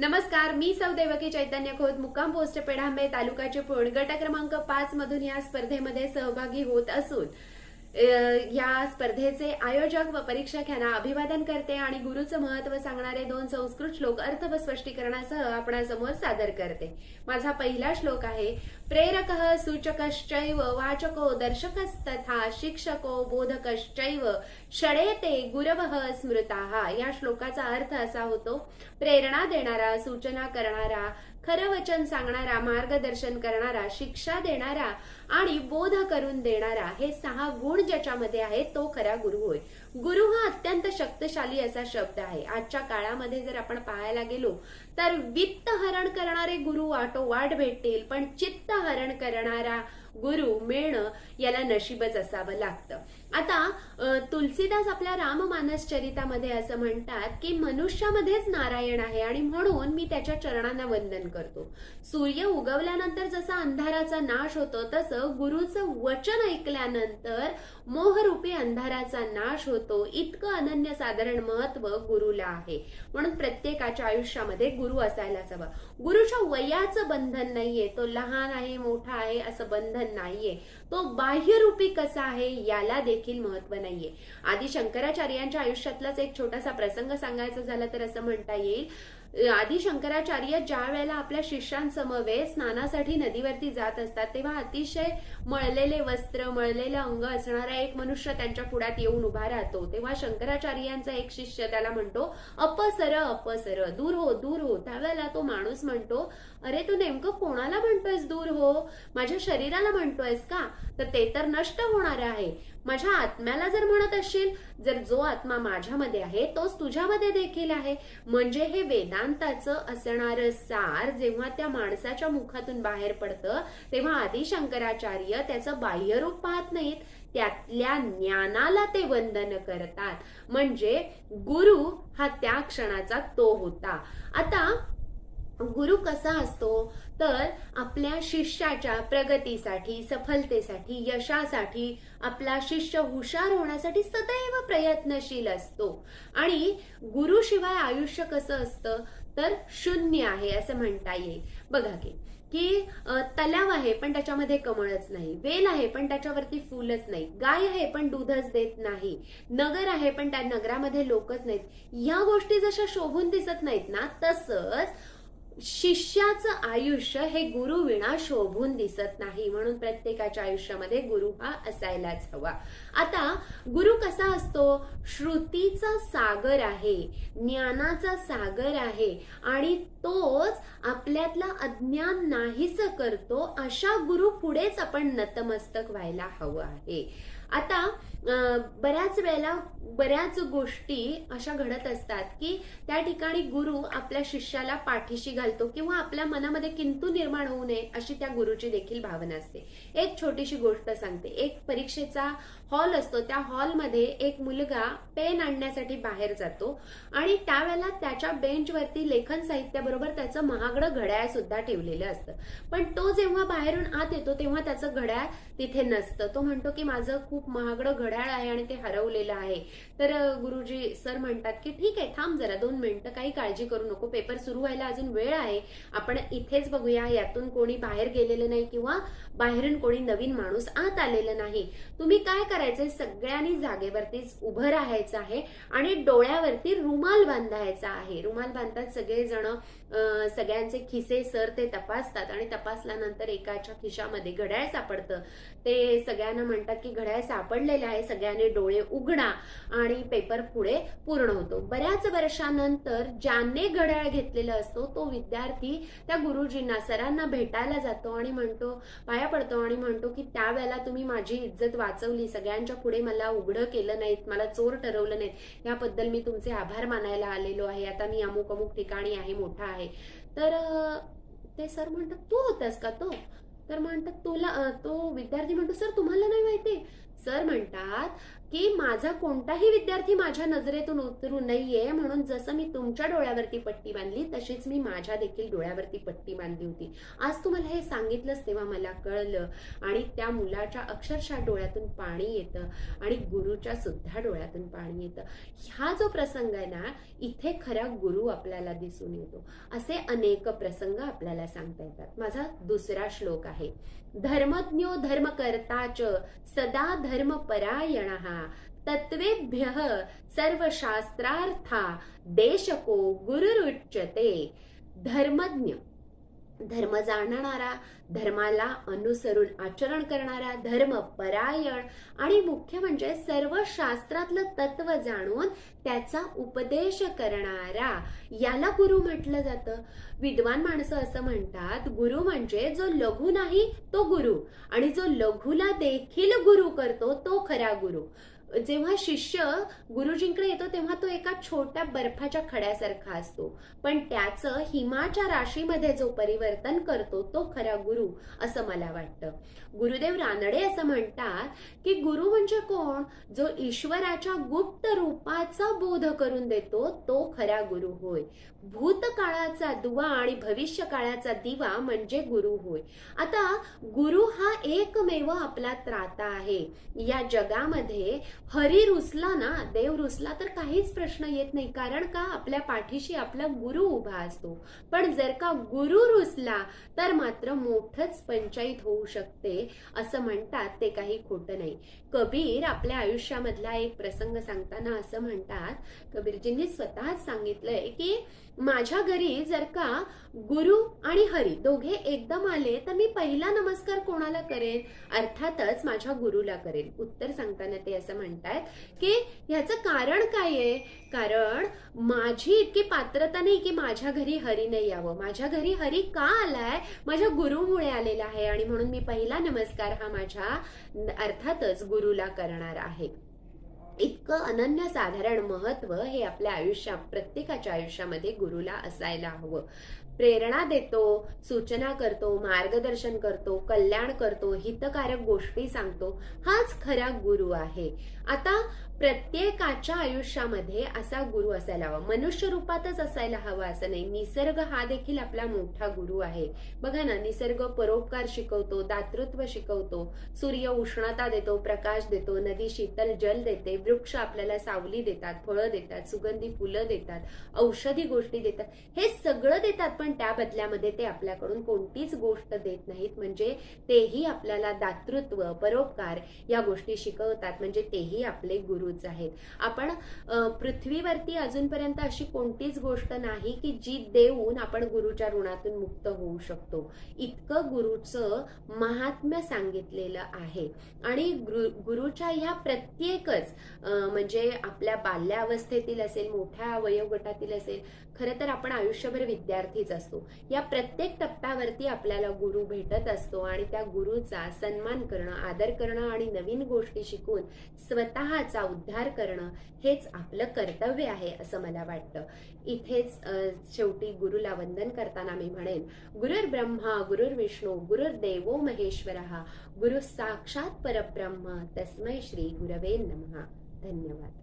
नमस्कार मी सौ देवकी चैतन्य खोत मुक्काम पोस्ट पेढांबे तालुक्याचे पूर्ण गट क्रमांक पाच मधून या स्पर्धेमध्ये सहभागी होत असून या स्पर्धेचे आयोजक व परीक्षक यांना अभिवादन करते आणि गुरुचं महत्त्व सांगणारे दोन संस्कृत श्लोक अर्थ व स्पष्टीकरणासह आपणासमोर सादर करते. माझा पहिला श्लोक आहे प्रेरक सूचकश्चैव वाचको दर्शकस्तथा शिक्षको बोधकश्चैव षडेते गुरव स्मृता. या श्लोकाचा अर्थ असा होतो प्रेरणा देणारा सूचना करणारा खरं वचन सांगणारा मार्गदर्शन करणारा शिक्षा देणारा आणि बोध करून देणारा हे सहा गुण ज्याच्यामध्ये आहे तो खरा गुरु होय. गुरु हा अत्यंत शक्तिशाली असा शब्द आहे. आजच्या काळामध्ये जर आपण पाहायला गेलो तर वित्त हरण करणारे गुरु वाटोवाट भेटतील पण चित्त हरण करणारा गुरु मिळणं याला नशीबच असावं लागतं. आता तुलसीदास आपल्या राममानस चरितामध्ये असं म्हणतात की मनुष्यामध्येच नारायण आहे आणि म्हणून मी त्याच्या चरणांना वंदन करतो. सूर्य उगवल्यानंतर जसा अंधाराचा नाश होतो तसं गुरुचं वचन ऐकल्यानंतर मोहरूपी अंधाराचा नाश होतो. इतकं अनन्य साधारण महत्त्व गुरुला आहे. म्हणून प्रत्येकाच्या आयुष्यामध्ये गुरु असायलाच हवा. गुरुच्या वयाचं बंधन नाहीये. तो लहान आहे मोठा आहे असं बंधन नाहीये. तो बाह्यरूपी कसा आहे याला देखील महत्त्व नाहीये. आधी शंकराचार्यांच्या आयुष्यातलाच एक छोटासा प्रसंग सांगायचा झाला तर असं म्हणता येईल. आदी शंकराचार्य ज्या वेळेला आपल्या शिष्यांसमवेत स्नानासाठी नदीवरती जात असतात तेव्हा अतिशय मळलेले वस्त्र मळलेले अंग असणारा एक मनुष्य त्यांच्या पुढ्यात येऊन उभा राहतो. तेव्हा शंकराचार्यांचा एक शिष्य त्याला म्हणतो अपसर अपसर दूर हो दूर हो. त्यावेळेला तो माणूस म्हणतो अरे तू नेमकं कोणाला म्हणतोयस दूर हो? माझ्या शरीराला म्हणतोयस का? तर ते तर नष्ट होणार आहे. माझ्या आत्म्याला जर म्हणत असशील जर जो आत्मा माझ्यामध्ये आहे तोच तुझ्यामध्ये देखील आहे. म्हणजे हे वेदांताचं असणारं सार जेव्हा त्या माणसाच्या मुखातून बाहेर पडतं तेव्हा आदी शंकराचार्य त्याचं बाह्यरूप पाहत नाहीत. त्यातल्या ज्ञानाला ते वंदन करतात. म्हणजे गुरु हा त्या क्षणाचा तो होता. आता गुरु कसा असतो तर आपल्या शिष्याच्या प्रगतीसाठी सफलतेसाठी यशासाठी आपला शिष्य हुशार होण्यासाठी सदैव प्रयत्नशील असतो. आणि गुरुशिवाय आयुष्य कसं असतं तर शून्य आहे असं म्हणता येईल. बघा की की तलाव आहे पण त्याच्यामध्ये कमळच नाही. वेल आहे पण त्याच्यावरती फुलच नाही. गाय आहे पण दूधच देत नाही. नगर आहे पण त्या नगरामध्ये लोकच नाहीत. या गोष्टी जशा शोभून दिसत नाहीत ना तसंच शिष्याचं आयुष्य हे गुरु विना शोभून दिसत नाही म्हणून प्रत्येकाच्या आयुष्यामध्ये गुरु हा असायलाच हवा. आता गुरु कसा असतो? श्रुतीचा सागर आहे ज्ञानाचा सागर आहे आणि तोच आपल्यातला अज्ञान नाहीस करतो अशा गुरु पुढेच आपण नतमस्तक व्हायला हवं आहे. आता बऱ्याच वेळेला बऱ्याच गोष्टी अशा घडत असतात की त्या ठिकाणी गुरु आपल्या शिष्याला पाठीशी घालतो किंवा आपल्या मनामध्ये किंतू निर्माण होऊ नये अशी त्या गुरुची देखील भावना असते. एक छोटीशी गोष्ट सांगते. एक परीक्षेचा हॉल असतो. त्या हॉलमध्ये एक मुलगा पेन आणण्यासाठी बाहेर जातो आणि त्यावेळेला त्याच्या बेंचवरती लेखन साहित्याबरोबर त्याचं महागडं घड्याळ सुद्धा ठेवलेलं असतं. पण तो जेव्हा बाहेरून आत येतो तेव्हा त्याचं घड्याळ तिथे नसतं. तो म्हणतो की माझं खूप खूप महागडं घड्याळ आहे आणि ते हरवलेलं आहे. तर गुरुजी सर म्हणतात की ठीक आहे थांब जरा दोन मिनिटं काही काळजी करू नको. पेपर सुरू व्हायला अजून वेळ आहे. आपण इथेच बघूया यातून कोणी बाहेर गेलेलं नाही किंवा बाहेरून कोणी नवीन माणूस आत आलेलं नाही. तुम्ही काय करायचंय? सगळ्यांनी जागेवरतीच उभं राहायचं आहे आणि डोळ्यावरती रुमाल बांधायचा आहे. रुमाल बांधतात सगळेजण. सगळ्यांचे खिसे सर ते तपासतात आणि तपासल्यानंतर एकाच्या खिशामध्ये घड्याळ सापडतं. ते सगळ्यांना म्हणतात की घड्याळ सापडलेलं आहे सगळ्यांनी डोळे उघडा आणि पेपर पुढे पूर्ण होतो. बऱ्याच वर्षानंतर ज्याने घड्याळ घेतलेला असतो तो विद्यार्थी त्या गुरुजींना सरांना भेटायला जातो आणि म्हणतो पाया पडतो आणि म्हणतो की त्यावेळेला तुम्ही माझी इज्जत वाचवली सगळ्यांच्या पुढे मला उघडं केलं नाहीत मला चोर ठरवलं नाहीत. याबद्दल मी तुमचे आभार मानायला आलेलो आहे. आता मी अमुक अमुक ठिकाणी आहे मोठा आहे. तर ते सर म्हणतात तू होतास का तो? तर म्हणतात तुला तो विद्यार्थी म्हणतो सर तुम्हाला नाही माहिती सर म्हणतात की माझा कोणताही विद्यार्थी माझ्या नजरेतून उतरू नाहीये म्हणून जसं मी तुमच्या डोळ्यावरती पट्टी बांधली तशीच मी माझ्या देखील डोळ्यावरती पट्टी बांधली होती. आज तुम्हाला हे सांगितलंच तेव्हा मला कळलं आणि त्या मुलाच्या अक्षरशः डोळ्यातून पाणी येतं आणि गुरुच्या सुद्धा डोळ्यातून पाणी येतं. हा जो प्रसंग आहे ना इथे खरा गुरु आपल्याला दिसून येतो. असे अनेक प्रसंग आपल्याला सांगता येतात. माझा दुसरा श्लोक आहे. धर्मज्ञो धर्मकर्ताच सदा धर्मपरायण। तत्वेभ्य सर्वशास्त्रार्था देशको गुरुरुच्यते। धर्मज्ञ। धर्म जाणणारा धर्माला अनुसरून आचरण करणारा धर्म परायण आणि मुख्य म्हणजे सर्व शास्त्रातलं तत्व जाणून त्याचा उपदेश करणारा याला गुरु म्हटलं जातं. विद्वान माणसं असं म्हणतात गुरु म्हणजे जो लघु नाही तो गुरु. आणि जो लघुला देखील गुरु करतो तो खरा गुरु. जेव्हा शिष्य गुरुजींकडे येतो तेव्हा तो एका छोट्या बर्फाच्या खड्यासारखा असतो. पण त्याचं हिमाच्या राशीमध्ये जो परिवर्तन करतो तो खरा गुरु असं मला वाटतं. गुरुदेव रानडे असं म्हणतात की गुरु म्हणजे कोण? जो ईश्वराच्या गुप्त रूपाचा बोध करून देतो तो खरा गुरु होय. भूतकाळाचा दुवा आणि भविष्य काळाचा दिवा म्हणजे गुरु होय. आता गुरु हा एकमेव आपला त्राता आहे. या जगामध्ये हरी रुसला ना देव रुसला तर काहीच प्रश्न येत नाही. कारण का? आपल्या पाठीशी आपला गुरु उभा असतो. पण जर का गुरु रुसला तर मात्र मोठच पंचायत होऊ शकते असं म्हणतात ते काही खोटं नाही. कबीर आपल्या आयुष्यामधला एक प्रसंग सांगताना असं म्हणतात कबीरजींनी स्वतःच सांगितलंय की माझ्या घरी जर का गुरु आणि हरी दोघे एकदम आले तर मी पहिला नमस्कार कोणाला करेन? अर्थातच माझ्या गुरुला करेन. उत्तर सांगताना ते असं म्हणतात. की ह्याचं कारण काय आहे? कारण माझी इतकी पात्रता नाही की माझ्या घरी हरी नाही यावं. माझ्या घरी हरी का आलाय? माझ्या गुरुमुळे आलेला आहे आणि म्हणून मी पहिला नमस्कार हा माझ्या अर्थातच गुरुला करणार आहे. इतकं अनन्यसाधारण महत्त्व हे आपल्या आयुष्यात प्रत्येकाच्या आयुष्यामध्ये गुरुला असायला हवं. प्रेरणा देतो सूचना करतो मार्गदर्शन करतो कल्याण करतो हितकारक गोष्टी सांगतो. हाच खरा गुरु आहे. आता प्रत्येकाच्या आयुष्यामध्ये असा गुरु असायला हवा. मनुष्य रूपातच असायला हवा असं नाही. निसर्ग हा देखील आपला मोठा गुरु आहे. बघा ना निसर्ग परोपकार शिकवतो दातृत्व शिकवतो सूर्य उष्णता देतो प्रकाश देतो नदी शीतल जल देते वृक्ष आपल्याला सावली देतात फळं देतात सुगंधी फुलं देतात औषधी गोष्टी देतात. हे सगळं देतात पण त्या बदल्यामध्ये ते आपल्याकडून कोणतीच गोष्ट देत नाहीत. म्हणजे तेही आपल्याला दातृत्व परोपकार या गोष्टी शिकवतात. म्हणजे तेही आपले गुरु गुरुच आहेत. आपण पृथ्वीवरती अजूनपर्यंत अशी कोणतीच गोष्ट नाही की जी देऊन आपण गुरुच्या ऋणातून मुक्त होऊ शकतो. इतकं गुरुचं महात्म्य सांगितलेलं आहे. आणि गुरुच्या ह्या प्रत्येकच म्हणजे आपल्या बाल्यावस्थेतील असेल मोठ्या वयोगटातील असेल खरं तर आपण आयुष्यभर विद्यार्थीच असतो. या प्रत्येक टप्प्यावरती आपल्याला गुरु भेटत असतो आणि त्या गुरुचा सन्मान करणं आदर करणं आणि नवीन गोष्टी शिकून स्वतःचा उद्धार करणं हेच आपलं कर्तव्य आहे असं मला वाटतं. इथेच शेवटी गुरुला वंदन करताना मी म्हणेन गुरुर ब्रह्मा गुरुर विष्णू गुरुर देवो महेश्वर गुरु साक्षात परब्रह्म तस्मै श्री गुरवे नमः. धन्यवाद.